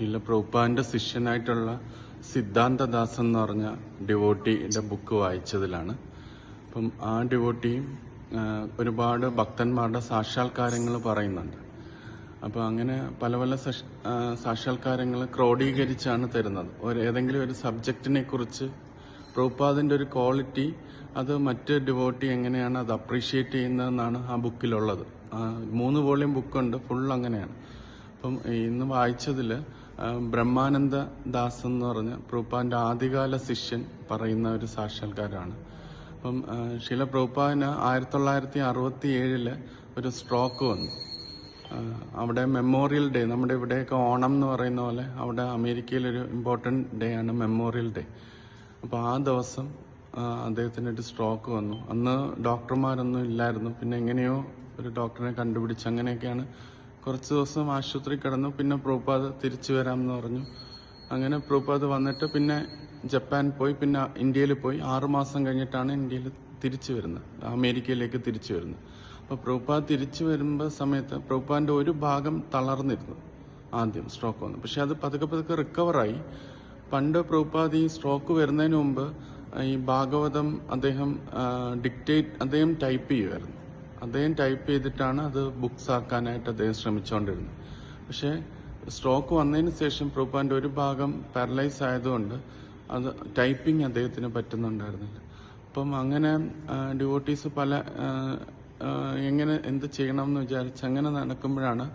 ശീല പ്രഭുപാന്റെ ശിഷ്യനായിട്ടുള്ള സിദ്ധാന്തദാസ് എന്ന് പറഞ്ഞ ഡിവോട്ടിയുടെ ബുക്ക് വായിച്ചതിലാണ്. അപ്പം ആ ഡിവോട്ടിയും ഒരുപാട് ഭക്തന്മാരുടെ സാക്ഷാത്കാരങ്ങൾ പറയുന്നുണ്ട്. അപ്പോൾ അങ്ങനെ പല പല സാക്ഷാത്കാരങ്ങൾ ക്രോഡീകരിച്ചാണ് തരുന്നത്. ഒരു ഏതെങ്കിലും ഒരു സബ്ജക്റ്റിനെ കുറിച്ച് പ്രഭുപാദിന്റെ ഒരു ക്വാളിറ്റി അത് മറ്റ് ഡിവോട്ടി എങ്ങനെയാണ് അത് അപ്രീഷിയേറ്റ് ചെയ്യുന്നതെന്നാണ് ആ ബുക്കിലുള്ളത്. മൂന്ന് വോളിയം ബുക്കുണ്ട് ഫുൾ അങ്ങനെയാണ്. അപ്പം ഇന്ന് വായിച്ചതിൽ ബ്രഹ്മാനന്ദ ദാസ് എന്ന് പറഞ്ഞ പ്രൂപ്പാന്റെ ആദ്യകാല ശിഷ്യൻ പറയുന്ന ഒരു സാക്ഷാത്കാരമാണ്. അപ്പം ശില പ്രൂപ്പാന് ആയിരത്തി തൊള്ളായിരത്തി അറുപത്തി ഏഴിൽ ഒരു സ്ട്രോക്ക് വന്നു. അവിടെ മെമ്മോറിയൽ ഡേ നമ്മുടെ ഇവിടെയൊക്കെ ഓണം എന്ന് പറയുന്ന പോലെ അവിടെ അമേരിക്കയിലൊരു ഇമ്പോർട്ടന്റ് ഡേ ആണ് മെമ്മോറിയൽ ഡേ. അപ്പോൾ ആ ദിവസം അദ്ദേഹത്തിന് ഒരു സ്ട്രോക്ക് വന്നു. അന്ന് ഡോക്ടർമാരൊന്നും ഇല്ലായിരുന്നു. പിന്നെ എങ്ങനെയോ ഒരു ഡോക്ടറെ കണ്ടുപിടിച്ച് അങ്ങനെയൊക്കെയാണ് കുറച്ച് ദിവസം ആശുപത്രി കിടന്നു പിന്നെ പ്രൂപ്പാത് തിരിച്ചു വരാമെന്ന് പറഞ്ഞു. അങ്ങനെ പ്രൂപ്പാത് വന്നിട്ട് പിന്നെ ജപ്പാൻ പോയി പിന്നെ ഇന്ത്യയിൽ പോയി. ആറുമാസം കഴിഞ്ഞിട്ടാണ് ഇന്ത്യയിൽ തിരിച്ചു വരുന്നത്. അമേരിക്കയിലേക്ക് തിരിച്ചു വരുന്നത്. അപ്പോൾ പ്രഭുപാദ് തിരിച്ചു വരുമ്പോൾ സമയത്ത് പ്രൂപ്പാന്റെ ഒരു ഭാഗം തളർന്നിരുന്നു ആദ്യം സ്ട്രോക്ക് വന്നു. പക്ഷെ അത് പതുക്കെ പതുക്കെ റിക്കവറായി പണ്ട് പ്രൂപ്പാത് ഈ സ്ട്രോക്ക് വരുന്നതിന് മുമ്പ് ഈ ഭാഗവതം അദ്ദേഹം ഡിക്റ്റേറ്റ് അദ്ദേഹം ടൈപ്പ് ചെയ്യുമായിരുന്നു. അദ്ദേഹം ടൈപ്പ് ചെയ്തിട്ടാണ് അത് ബുക്സ് ആക്കാനായിട്ട് അദ്ദേഹം ശ്രമിച്ചുകൊണ്ടിരുന്നത് പക്ഷേ സ്ട്രോക്ക് വന്നതിന് ശേഷം പ്രൂപ്പാന്റെ ഒരു ഭാഗം പാരലൈസ് ആയതുകൊണ്ട് അത് ടൈപ്പിംഗ് അദ്ദേഹത്തിന് പറ്റുന്നുണ്ടായിരുന്നില്ല. അപ്പം അങ്ങനെ ഡിവോട്ടീസ് പല എങ്ങനെ എന്ത് ചെയ്യണം എന്ന് വിചാരിച്ച് അങ്ങനെ നടക്കുമ്പോഴാണ്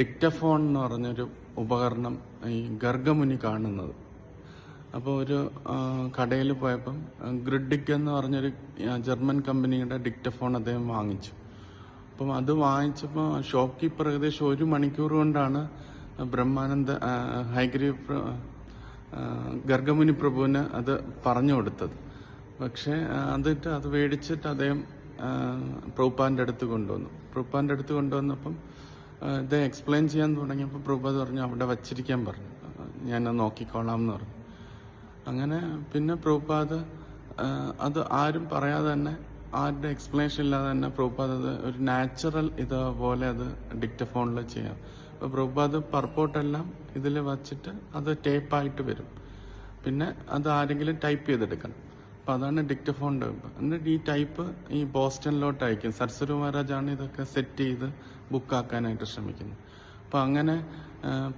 ഡിക്റ്റഫോൺ എന്ന് പറഞ്ഞൊരു ഉപകരണം ഈ ഗർഗമുനി കാണുന്നത്. അപ്പോൾ ഒരു കടയിൽ പോയപ്പം ഗ്രിഡിക് എന്ന് പറഞ്ഞൊരു ജർമ്മൻ കമ്പനിയുടെ ഡിക്റ്റഫോൺ അദ്ദേഹം വാങ്ങിച്ചു. അപ്പം അത് വാങ്ങിച്ചപ്പോൾ ഷോപ്പ് കീപ്പർ ഏകദേശം ഒരു മണിക്കൂർ കൊണ്ടാണ് ബ്രഹ്മാനന്ദ ഹൈഗ്രീ ഗർഗമുനി പ്രഭുവിന് അത് പറഞ്ഞു കൊടുത്തത്. പക്ഷേ അതിട്ട് അത് മേടിച്ചിട്ട് അദ്ദേഹം ആ, പ്രഭുപ്പാന്റെ അടുത്ത് കൊണ്ടുവന്നു. പ്രഭുപ്പാന്റെ അടുത്ത് കൊണ്ടുവന്നപ്പം ഇദ്ദേഹം എക്സ്പ്ലെയിൻ ചെയ്യാൻ തുടങ്ങിയപ്പോൾ പ്രഭുപാദ് പറഞ്ഞു അവിടെ വച്ചിരിക്കാൻ പറഞ്ഞു. ഞാൻ നോക്കിക്കോളാം എന്ന് പറഞ്ഞു. അങ്ങനെ പിന്നെ പ്രഭുപാദ് അത് ആരും പറയാതെ തന്നെ ആരുടെ എക്സ്പ്ലനേഷൻ ഇല്ലാതെ തന്നെ പ്രഭുപാദ് അത് ഒരു നാച്ചുറൽ ഇതുപോലെ അത് ഡിക്റ്റഫോണിൽ ചെയ്യാം. അപ്പോൾ പ്രഭുപാദ് പർപ്പോട്ടെല്ലാം ഇതിൽ വച്ചിട്ട് അത് ടേപ്പായിട്ട് വരും. പിന്നെ അത് ആരെങ്കിലും ടൈപ്പ് ചെയ്തെടുക്കണം. അപ്പം അതാണ് ഡിക്റ്റഫോണിന്റെ എന്നിട്ട് ഈ ടൈപ്പ് ഈ ബോസ്റ്റണിലോട്ട് അയക്കും. സരസ്വതി മഹാരാജാണ് ഇതൊക്കെ സെറ്റ് ചെയ്ത് ബുക്കാക്കാനായിട്ട് ശ്രമിക്കുന്നത്. അപ്പം അങ്ങനെ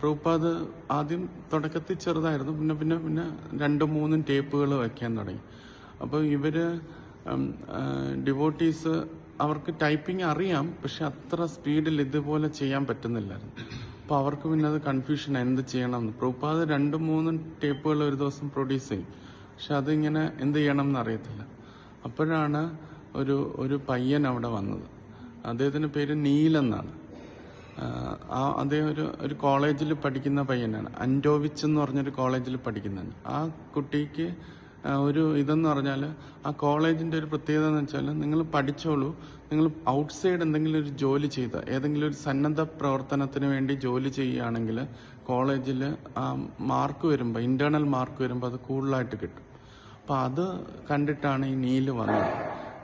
പ്രഭുപാദ് ആദ്യം തുടക്കത്തിൽ ചെറുതായിരുന്നു. പിന്നെ പിന്നെ പിന്നെ രണ്ടും മൂന്നും ടേപ്പുകൾ വയ്ക്കാൻ തുടങ്ങി. അപ്പോൾ ഇവർ ഡിവോട്ടീസ് അവർക്ക് ടൈപ്പിംഗ് അറിയാം പക്ഷെ അത്ര സ്പീഡിൽ ഇതുപോലെ ചെയ്യാൻ പറ്റുന്നില്ലായിരുന്നു. അപ്പോൾ അവർക്ക് പിന്നെ അത് കൺഫ്യൂഷൻ എന്ത് ചെയ്യണം എന്ന് പ്രഭുപാദ് രണ്ടും മൂന്നും ടേപ്പുകൾ ഒരു ദിവസം പ്രൊഡ്യൂസ് ചെയ്യും. പക്ഷെ അതിങ്ങനെ എന്ത് ചെയ്യണം എന്ന് അറിയത്തില്ല. അപ്പോഴാണ് ഒരു ഒരു പയ്യൻ അവിടെ വന്നത്. അദ്ദേഹത്തിന്റെ പേര് ആഹ് ആ അദ്ദേഹം ഒരു ഒരു കോളേജിൽ പഠിക്കുന്ന പയ്യനാണ്. അൻഡോവിച്ച് എന്ന് പറഞ്ഞൊരു കോളേജിൽ പഠിക്കുന്നതാണ് ആ കുട്ടിക്ക് ഒരു ഇതെന്ന് പറഞ്ഞാൽ ആ കോളേജിന്റെ ഒരു പ്രത്യേകത എന്ന് വെച്ചാൽ നിങ്ങൾ പഠിച്ചോളൂ. നിങ്ങൾ ഔട്ട്സൈഡ് എന്തെങ്കിലും ഒരു ജോലി ചെയ്ത ഏതെങ്കിലും ഒരു സന്നദ്ധ പ്രവർത്തനത്തിന് വേണ്ടി ജോലി ചെയ്യുകയാണെങ്കിൽ കോളേജിൽ ആ മാർക്ക് വരുമ്പോൾ ഇന്റേണൽ മാർക്ക് വരുമ്പോൾ അത് കൂടുതലായിട്ട് കിട്ടും. അപ്പോൾ അത് കണ്ടിട്ടാണ് ഈ നീൽ വന്നത്.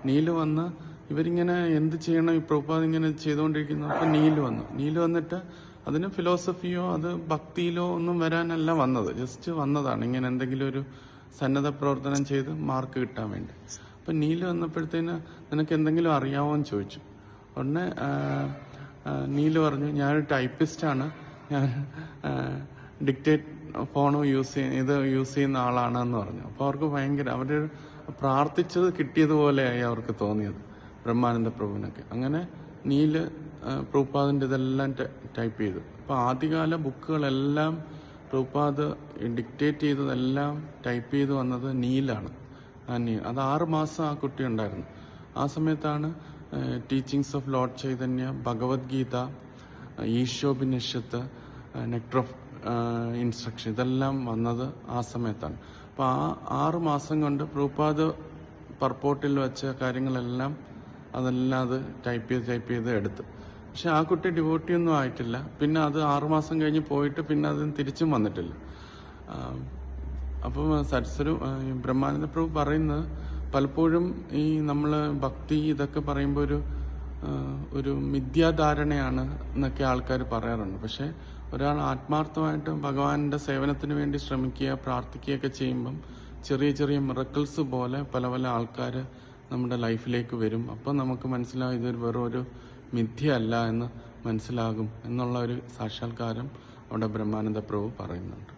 നീൽ വന്ന് ഇവരിങ്ങനെ എന്ത് ചെയ്യണം? ഈ പ്രഭുപാദ് ഇങ്ങനെ ചെയ്തുകൊണ്ടിരിക്കുന്നു. അപ്പൊ നീൽ വന്നു. നീൽ വന്നിട്ട് അതിന് ഫിലോസഫിയോ അത് ഭക്തിയിലോ ഒന്നും വരാനല്ല വന്നത്. ജസ്റ്റ് വന്നതാണ്. ഇങ്ങനെ എന്തെങ്കിലും ഒരു സന്നദ്ധ പ്രവർത്തനം ചെയ്ത് മാർക്ക് കിട്ടാൻ വേണ്ടി. അപ്പൊ നീൽ വന്നപ്പോഴത്തേന് നിനക്ക് എന്തെങ്കിലും അറിയാമോ എന്ന് ചോദിച്ചു. ഉടനെ നീൽ പറഞ്ഞു ഞാനൊരു ടൈപ്പിസ്റ്റാണ് ഞാൻ ഡിക്റ്റേറ്റ് ഫോണോ യൂസ് ചെയ്യുന്ന ഇത് യൂസ് ചെയ്യുന്ന ആളാണെന്ന് പറഞ്ഞു. അപ്പോൾ അവർക്ക് ഭയങ്കര അവർ പ്രാർത്ഥിച്ചത് കിട്ടിയതുപോലെയായി അവർക്ക് തോന്നിയത്. ബ്രഹ്മാനന്ദ പ്രഭുവിനൊക്കെ. അങ്ങനെ നീൽ ആ, ഇതെല്ലാം ടൈപ്പ് ചെയ്തു. അപ്പോൾ ആദ്യകാല ബുക്കുകളെല്ലാം പ്രഭുപാദ് ഡിക്റ്റേറ്റ് ചെയ്തതെല്ലാം ടൈപ്പ് ചെയ്ത് വന്നത് നീലാണ്. ആ അത് ആറ് മാസം ആ കുട്ടി ഉണ്ടായിരുന്നു. ആ സമയത്താണ് teachings of Lord Chaitanya Bhagavad Gita Ishopanishad nectar of instruction ഇതെല്ലാം വന്നത് ആ സമയത്താണ്. അപ്പോൾ ആ ആറ് മാസം കൊണ്ട് പ്രൂപ്പാദ് പർപ്പോട്ടിൽ വെച്ച കാര്യങ്ങളെല്ലാം അതെല്ലാം അത് ടൈപ്പ് ചെയ്ത് ടൈപ്പ് ചെയ്ത് എടുത്ത്. പക്ഷെ ആ കുട്ടി ഡിവോട്ടി ഒന്നും ആയിട്ടില്ല. പിന്നെ അത് ആറുമാസം കഴിഞ്ഞ് പോയിട്ട് പിന്നെ അത് തിരിച്ചും വന്നിട്ടില്ല. അപ്പം സരസ്വരു ബ്രഹ്മാനന്ദ പ്രഭു പറയുന്നത് പലപ്പോഴും ഈ നമ്മൾ ഭക്തി ഇതൊക്കെ പറയുമ്പോൾ ഒരു ഒരു മിഥ്യാധാരണയാണ് എന്നൊക്കെ ആൾക്കാർ പറയാറുണ്ട്. പക്ഷെ ഒരാൾ ആത്മാർത്ഥമായിട്ട് ഭഗവാന്റെ സേവനത്തിന് വേണ്ടി ശ്രമിക്കുക പ്രാർത്ഥിക്കുകയൊക്കെ ചെയ്യുമ്പം ചെറിയ ചെറിയ മിറക്കിൾസ് പോലെ പല പല ആൾക്കാർ നമ്മുടെ ലൈഫിലേക്ക് വരും. അപ്പം നമുക്ക് മനസ്സിലാകും ഇതൊരു വെറും ഒരു മിഥ്യയല്ല എന്ന് മനസ്സിലാകും എന്നുള്ള ഒരു സാക്ഷാത്കാരം അവിടെ ബ്രഹ്മാനന്ദ പ്രഭു പറയുന്നുണ്ട്.